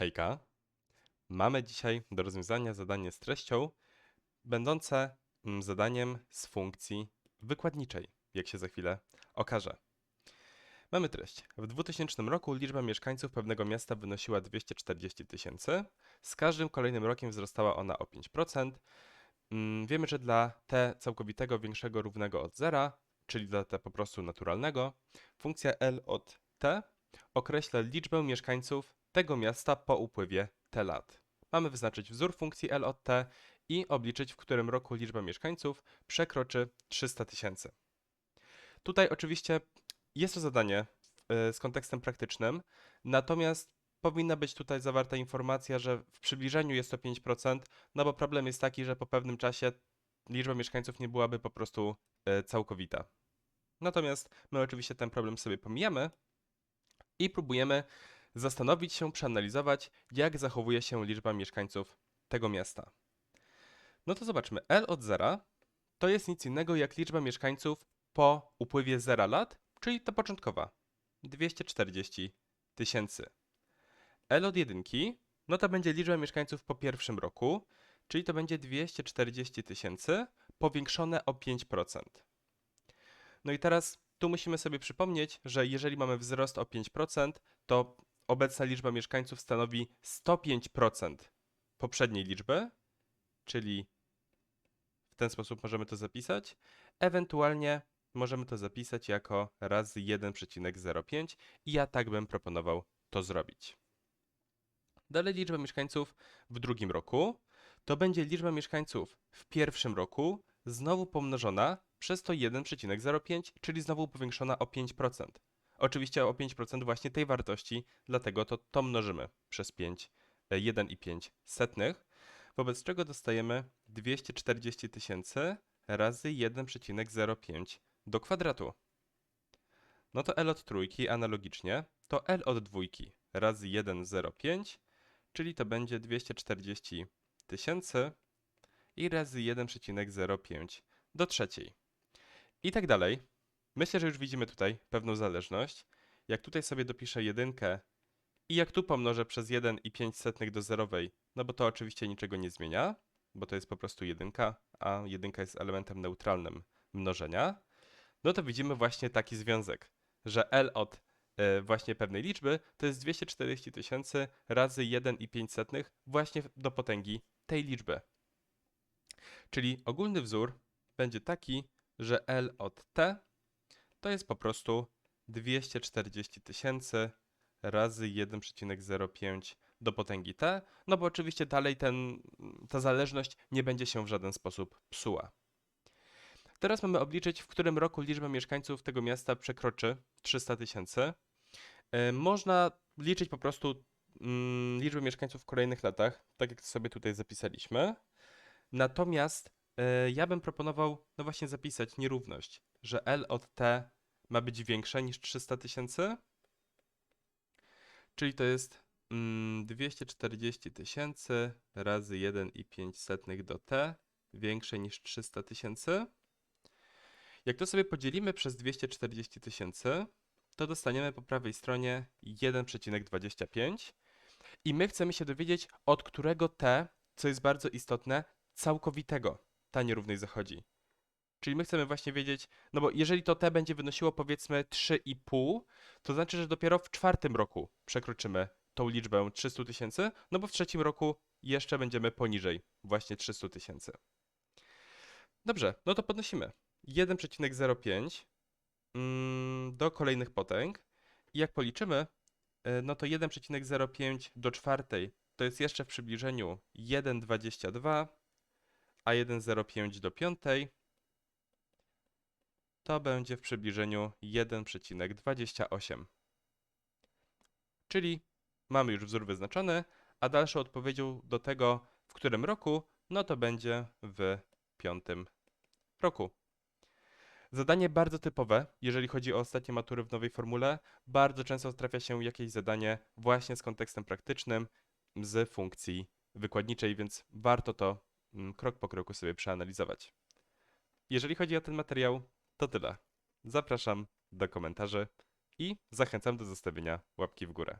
Hejka. Mamy dzisiaj do rozwiązania zadanie z treścią, będące mm, zadaniem z funkcji wykładniczej, jak się za chwilę okaże. Mamy treść. W 2000 roku liczba mieszkańców pewnego miasta wynosiła 240 tysięcy. Z każdym kolejnym rokiem wzrastała ona o 5%. Mm, Wiemy, że dla t całkowitego większego równego od zera, czyli dla t po prostu naturalnego, funkcja L od t określa liczbę mieszkańców tego miasta po upływie t lat. Mamy wyznaczyć wzór funkcji L od t i obliczyć, w którym roku liczba mieszkańców przekroczy 300 tysięcy. Tutaj oczywiście jest to zadanie y, z kontekstem praktycznym, natomiast powinna być tutaj zawarta informacja, że w przybliżeniu jest to 5%, no bo problem jest taki, że po pewnym czasie liczba mieszkańców nie byłaby po prostu y, całkowita. Natomiast my oczywiście ten problem sobie pomijamy i próbujemy zastanowić się, przeanalizować, jak zachowuje się liczba mieszkańców tego miasta. No to zobaczmy. L od zera to jest nic innego jak liczba mieszkańców po upływie 0 lat, czyli ta początkowa 240 tysięcy. L od jedynki no to będzie liczba mieszkańców po pierwszym roku, czyli to będzie 240 tysięcy powiększone o 5%. No i teraz tu musimy sobie przypomnieć, że jeżeli mamy wzrost o 5%, to obecna liczba mieszkańców stanowi 105% poprzedniej liczby, czyli w ten sposób możemy to zapisać. Ewentualnie możemy to zapisać jako razy 1,05 i ja tak bym proponował to zrobić. Dalej liczba mieszkańców w drugim roku to będzie liczba mieszkańców w pierwszym roku znowu pomnożona przez to 1,05, czyli znowu powiększona o 5%. Oczywiście o 5% właśnie tej wartości, dlatego to, to mnożymy przez 5, e, 1,5 setnych, wobec czego dostajemy 240 tysięcy razy 1,05 do kwadratu. No to L od trójki analogicznie to L od dwójki razy 1,05, czyli to będzie 240 tysięcy i razy 1,05 do trzeciej. I tak dalej. Myślę, że już widzimy tutaj pewną zależność. Jak tutaj sobie dopiszę jedynkę i jak tu pomnożę przez 1,5 do zerowej, no bo to oczywiście niczego nie zmienia, bo to jest po prostu jedynka, a jedynka jest elementem neutralnym mnożenia, no to widzimy właśnie taki związek, że L od e, właśnie pewnej liczby to jest 240 tysięcy razy 1,5 właśnie do potęgi tej liczby. Czyli ogólny wzór będzie taki, że L od t to jest po prostu 240 tysięcy razy 1,05 do potęgi t, no bo oczywiście dalej ten, ta zależność nie będzie się w żaden sposób psuła. Teraz mamy obliczyć, w którym roku liczba mieszkańców tego miasta przekroczy 300 tysięcy. E, Można liczyć po prostu mm, liczbę mieszkańców w kolejnych latach, tak jak sobie tutaj zapisaliśmy. Natomiast e, ja bym proponował, no właśnie zapisać nierówność, że L od T ma być większe niż 300 tysięcy, czyli to jest mm, 240 tysięcy razy 1,5 do T większe niż 300 tysięcy. Jak to sobie podzielimy przez 240 tysięcy, to dostaniemy po prawej stronie 1,25 i my chcemy się dowiedzieć, od którego T, co jest bardzo istotne, całkowitego ta nierówność zachodzi. Czyli my chcemy właśnie wiedzieć, no bo jeżeli to T będzie wynosiło powiedzmy 3,5, to znaczy, że dopiero w czwartym roku przekroczymy tą liczbę 300 tysięcy, no bo w trzecim roku jeszcze będziemy poniżej właśnie 300 tysięcy. Dobrze, no to podnosimy 1,05 mm, do kolejnych potęg i jak policzymy, y, no to 1,05 do czwartej to jest jeszcze w przybliżeniu 1,22, a 1,05 do piątej to będzie w przybliżeniu 1,28. Czyli mamy już wzór wyznaczony, a dalszą odpowiedzią do tego, w którym roku, no to będzie w piątym roku. Zadanie bardzo typowe, jeżeli chodzi o ostatnie matury w nowej formule. Bardzo często trafia się jakieś zadanie właśnie z kontekstem praktycznym z funkcji wykładniczej, więc warto to mm, krok po kroku sobie przeanalizować. Jeżeli chodzi o ten materiał, to tyle. Zapraszam do komentarzy i zachęcam do zostawienia łapki w górę.